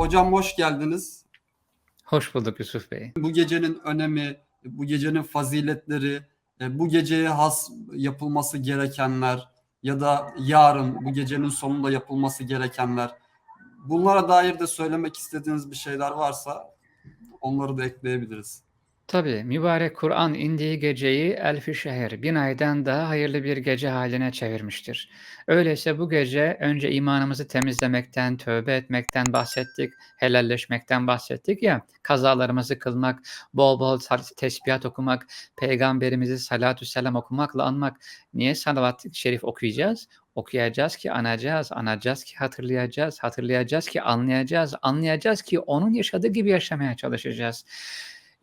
hocam hoş geldiniz. Hoş bulduk Yusuf Bey. Bu gecenin önemi, bu gecenin faziletleri, e, bu geceye has yapılması gerekenler ya da yarın bu gecenin sonunda yapılması gerekenler. Bunlara dair de söylemek istediğiniz bir şeyler varsa onları da ekleyebiliriz. Tabii mübarek Kur'an indiği geceyi elfi şehir, bin aydan daha hayırlı bir gece haline çevirmiştir. Öyleyse bu gece önce imanımızı temizlemekten, tövbe etmekten bahsettik, helalleşmekten bahsettik ya, kazalarımızı kılmak, bol bol tesbihat okumak, peygamberimizi salatü selam okumakla anmak. Niye salavat-ı şerif okuyacağız? Okuyacağız ki anacağız, anacağız ki hatırlayacağız, hatırlayacağız ki anlayacağız, anlayacağız ki onun yaşadığı gibi yaşamaya çalışacağız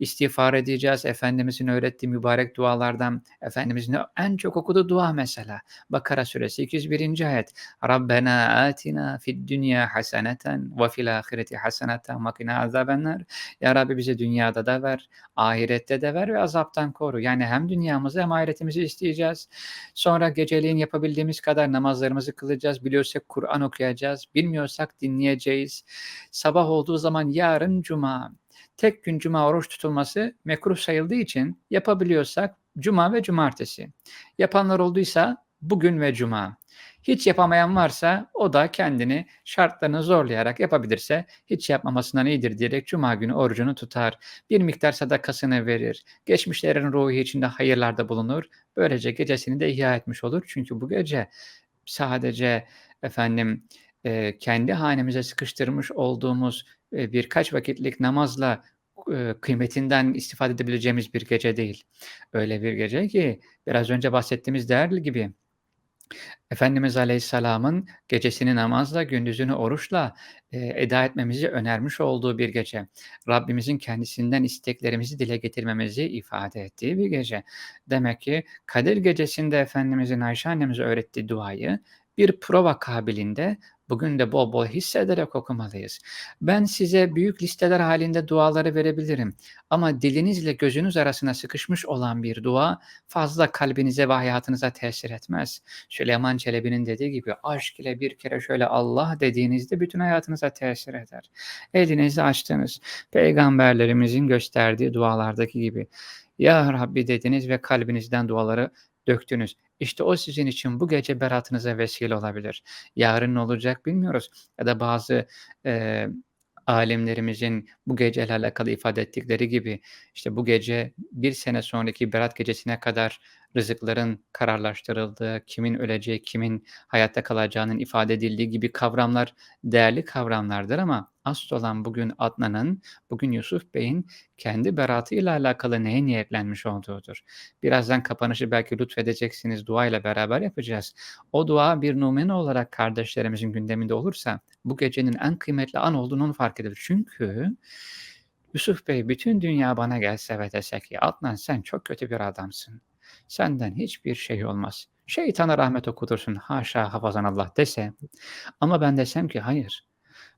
istiğfar edeceğiz. Efendimizin öğrettiği mübarek dualardan Efendimizin en çok okuduğu dua mesela. Bakara suresi 201. ayet. Rabbena atina fid dünya haseneten ve fil ahireti haseneten ve kina azabenler. Ya Rabbi bize dünyada da ver, ahirette de ver ve azaptan koru. Yani hem dünyamızı hem ahiretimizi isteyeceğiz. Sonra geceliğin yapabildiğimiz kadar namazlarımızı kılacağız. Biliyorsak Kur'an okuyacağız. Bilmiyorsak dinleyeceğiz. Sabah olduğu zaman yarın cuma tek gün cuma oruç tutulması mekruh sayıldığı için yapabiliyorsak cuma ve cumartesi. Yapanlar olduysa bugün ve cuma. Hiç yapamayan varsa o da kendini şartlarını zorlayarak yapabilirse hiç yapmamasından iyidir diyerek cuma günü orucunu tutar. Bir miktar sadakasını verir. Geçmişlerin ruhu içinde hayırlarda bulunur. Böylece gecesini de ihya etmiş olur. Çünkü bu gece sadece efendim e, kendi hanemize sıkıştırmış olduğumuz e, birkaç vakitlik namazla e, kıymetinden istifade edebileceğimiz bir gece değil. Öyle bir gece ki biraz önce bahsettiğimiz değerli gibi Efendimiz Aleyhisselam'ın gecesini namazla, gündüzünü oruçla e, eda etmemizi önermiş olduğu bir gece. Rabbimizin kendisinden isteklerimizi dile getirmemizi ifade ettiği bir gece. Demek ki Kadir gecesinde Efendimizin Ayşe annemize öğrettiği duayı bir prova kabilinde Bugün de bol bol hissederek okumalıyız. Ben size büyük listeler halinde duaları verebilirim. Ama dilinizle gözünüz arasına sıkışmış olan bir dua fazla kalbinize ve hayatınıza tesir etmez. Süleyman Çelebi'nin dediği gibi aşk ile bir kere şöyle Allah dediğinizde bütün hayatınıza tesir eder. Elinizi açtınız. Peygamberlerimizin gösterdiği dualardaki gibi. Ya Rabbi dediniz ve kalbinizden duaları döktünüz. İşte o sizin için bu gece beratınıza vesile olabilir. Yarın ne olacak bilmiyoruz. Ya da bazı e, alimlerimizin bu geceyle alakalı ifade ettikleri gibi işte bu gece bir sene sonraki berat gecesine kadar rızıkların kararlaştırıldığı, kimin öleceği, kimin hayatta kalacağının ifade edildiği gibi kavramlar değerli kavramlardır ama asıl olan bugün Adnan'ın, bugün Yusuf Bey'in kendi beratıyla alakalı neye niyetlenmiş olduğudur. Birazdan kapanışı belki lütfedeceksiniz duayla beraber yapacağız. O dua bir numune olarak kardeşlerimizin gündeminde olursa bu gecenin en kıymetli an olduğunu fark edilir. Çünkü Yusuf Bey bütün dünya bana gelse ve dese ki Adnan sen çok kötü bir adamsın senden hiçbir şey olmaz. Şeytana rahmet okutursun haşa hafazan Allah dese ama ben desem ki hayır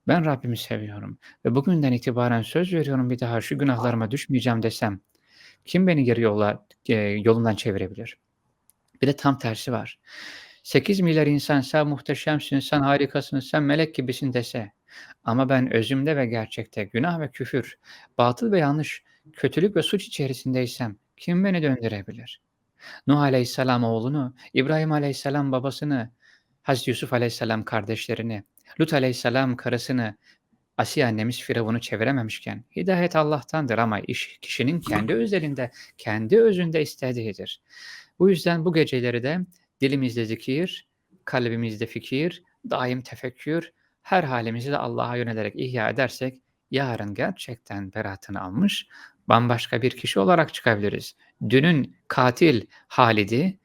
ben Rabbimi seviyorum ve bugünden itibaren söz veriyorum bir daha şu günahlarıma düşmeyeceğim desem kim beni geri yola, e, yolundan çevirebilir? Bir de tam tersi var. 8 milyar insan sen muhteşemsin, sen harikasın, sen melek gibisin dese ama ben özümde ve gerçekte günah ve küfür, batıl ve yanlış, kötülük ve suç içerisindeysem kim beni döndürebilir? Nuh Aleyhisselam oğlunu, İbrahim Aleyhisselam babasını, Hazreti Yusuf Aleyhisselam kardeşlerini, Lut Aleyhisselam karısını, Asiye annemiz Firavun'u çevirememişken hidayet Allah'tandır ama iş kişinin kendi özelinde, kendi özünde istediğidir. Bu yüzden bu geceleri de dilimizde zikir, kalbimizde fikir, daim tefekkür, her halimizi de Allah'a yönelerek ihya edersek yarın gerçekten beratını almış, bambaşka bir kişi olarak çıkabiliriz. Dünün katil Halid'i,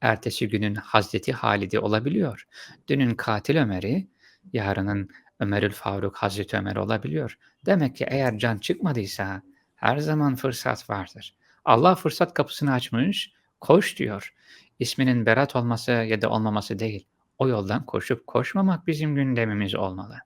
ertesi günün Hazreti Halid'i olabiliyor. Dünün katil Ömer'i, yarının Ömerül Faruk Hazreti Ömer olabiliyor. Demek ki eğer can çıkmadıysa her zaman fırsat vardır. Allah fırsat kapısını açmış, koş diyor. İsminin Berat olması ya da olmaması değil. O yoldan koşup koşmamak bizim gündemimiz olmalı.